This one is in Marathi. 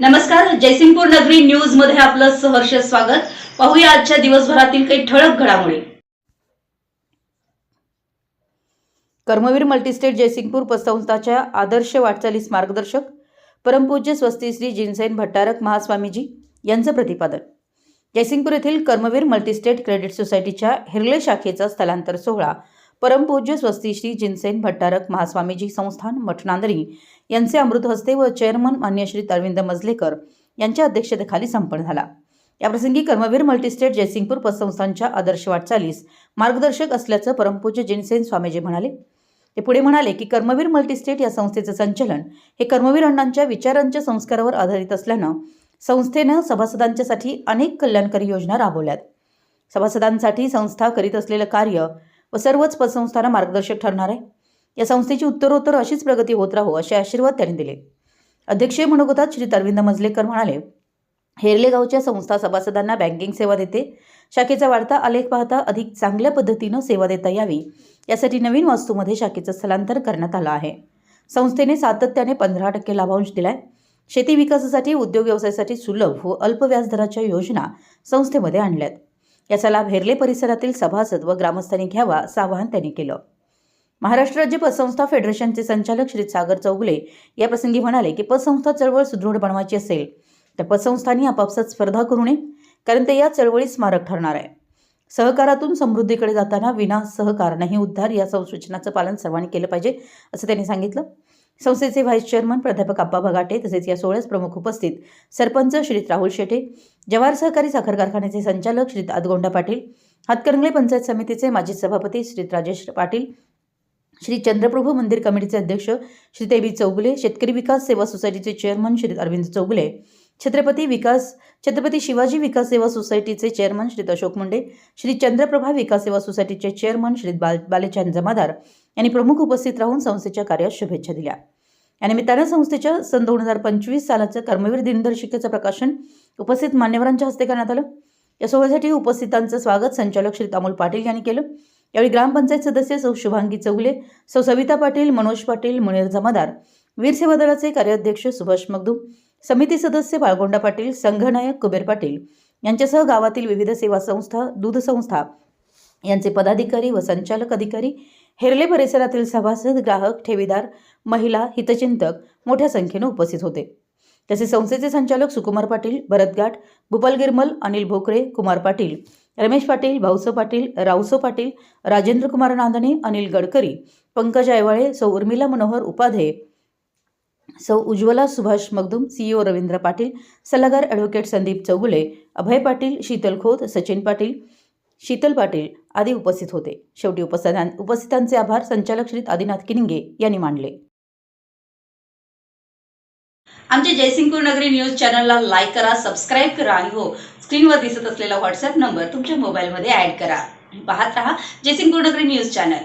नमस्कार जयसिंगपूर नगरी न्यूजमध्ये आपलं सहर्ष स्वागत. पाहूया आजच्या दिवसभरातील काही ठळक घडामोडी. कर्मवीर मल्टीस्टेट जयसिंगपूर पतसंस्थाच्या आदर्श वाटचालीस मार्गदर्शक परमपूज्य स्वस्ती श्री जिनसेन भट्टारक महास्वामीजी यांचं प्रतिपादन. जयसिंगपूर येथील कर्मवीर मल्टीस्टेट क्रेडिट सोसायटीच्या हिरले शाखेचा स्थलांतर सोहळा परमपूज्य स्वस्ती श्री जिनसेन भट्टारक महास्वामीजी संस्थान मठनांदरी यांचे अमृत हस्ते व चेअरमन मान्य श्री अरविंद मजलेकर यांच्या अध्यक्षतेखाली संपन्न झाला. याप्रसंगी कर्मवीर मल्टीस्टेट जयसिंगपूर पतसंस्थांच्या आदर्श वाटचालीस मार्गदर्शक असल्याचं परमपूज्य जिनसेन स्वामीजी म्हणाले. ते पुढे म्हणाले की कर्मवीर मल्टीस्टेट या संस्थेचं संचलन हे कर्मवीर अण्णांच्या विचारांच्या संस्कारावर आधारित असल्यानं संस्थेनं सभासदांच्यासाठी अनेक कल्याणकारी योजना राबवल्यात. सभासदांसाठी संस्था करीत असलेलं कार्य व सर्वच पतसंस्थांना मार्गदर्शक ठरणार आहे. या संस्थेची उत्तरोत्तर अशीच प्रगती होत राहो असे आशीर्वाद त्यांनी दिले. अध्यक्षीय मनोगतात श्री अरविंद मजलेकर म्हणाले हेरले गावच्या संस्था सभासदांना बँकिंग सेवा देते. शाखेचा वाढता आलेख पाहता अधिक चांगल्या पद्धतीनं सेवा देता यावी यासाठी नवीन वास्तूमध्ये शाखेचं स्थलांतर करण्यात आलं आहे. संस्थेने सातत्याने पंधरा टक्के लाभांश दिलाय. शेती विकासासाठी उद्योग व्यवसायासाठी सुलभ व अल्प व्याजदराच्या योजना संस्थेमध्ये आणल्यात. याचा लाभ हेरले परिसरातील सभासद व ग्रामस्थांनी घ्यावा असं आवाहन त्यांनी केलं. महाराष्ट्र राज्य पतसंस्था फेडरेशनचे संचालक श्री सागर चौगुले याप्रसंगी म्हणाले की पतसंस्था चळवळ सुदृढ बनवायची असेल तर पतसंस्थांनी आपापसात स्पर्धा करू नये कारण ते या चळवळीत स्मारक ठरणार आहे. सहकारातून समृद्धीकडे जाताना विना सहकार नाही उद्धार या संसूचनाचं पालन सर्वांनी केलं पाहिजे असं त्यांनी सांगितलं. संस्थेचे व्हाईस चेअरमन प्राध्यापक आप्पा भगाटे तसेच या सोहळ्यास प्रमुख उपस्थित सरपंच श्रीत राहुल शेटे जवाहर सहकारी साखर कारखान्याचे संचालक श्रीत आदगोंडा पाटील हातकरंगले पंचायत समितीचे माजी सभापती श्रीत राजेश पाटील श्री चंद्रप्रभू मंदिर कमिटीचे अध्यक्ष श्री देवी चौगुले शेतकरी विकास सेवा सोसायटीचे चेअरमन श्री अरविंद चौगुले छत्रपती विकास छत्रपती शिवाजी विकास सेवा सोसायटीचे चेअरमन श्री अशोक मुंडे श्री चंद्रप्रभा विकास सेवा सोसायटीचे चेअरमन श्री बाल बालेचंद जमादार यांनी प्रमुख उपस्थित राहून संस्थेच्या कार्यास शुभेच्छा दिल्या. या निमित्तानं संस्थेच्या सन दोन हजार पंचवीस सालाचं कर्मवीर दिनदर्शिकेचं प्रकाशन उपस्थित मान्यवरांच्या हस्ते करण्यात आलं. या सोहळ्यासाठी उपस्थितांचं स्वागत संचालक श्री अमोल पाटील यांनी केलं. यावेळी ग्रामपंचायत सदस्य सौ शुभांगी चौगुले सौ सविता पाटील मनोज पाटील मुनीर जमादार वीर सेवा दलाचे कार्याध्यक्ष सुभाष मगदूम समिती सदस्य बाळगोंडा पाटील संघनायक कुबेर पाटील यांच्यासह गावातील विविध सेवा संस्था दूध संस्था यांचे पदाधिकारी व संचालक अधिकारी हेरले परिसरातील सभासद ग्राहक ठेवीदार महिला हितचिंतक मोठ्या संख्येने उपस्थित होते. तसेच संस्थेचे संचालक सुकुमार पाटील भरतगाठ भूपाल गिरमल अनिल भोकरे कुमार पाटील रमेश पाटील भाऊसो पाटील रावसो पाटील राजेंद्र कुमार नांदणे अनिल गडकरी पंकज आयवाळे सौ उर्मिला मनोहर उपाध्ये सौ उज्ज्वला सुभाष मगदुम सीईओ रवींद्र पाटील सल्लागार ॲडव्होकेट संदीप चौगुले अभय पाटील शीतल खोत सचिन पाटील शीतल पाटील आदी उपस्थित होते. शेवटी उपस्थितां उपस्थितांचे आभार संचालक श्री आदिनाथ किनिंगे यांनी मानले. आमच्या जयसिंगपूर नगरी न्यूज चॅनलला लाईक करा सबस्क्राईब करा आणि हो स्क्रीनवर दिसत असलेला व्हॉट्सअप नंबर तुमच्या मोबाईलमध्ये ॲड करा. पाहत रहा जयसिंगपूर नगरी न्यूज चॅनल.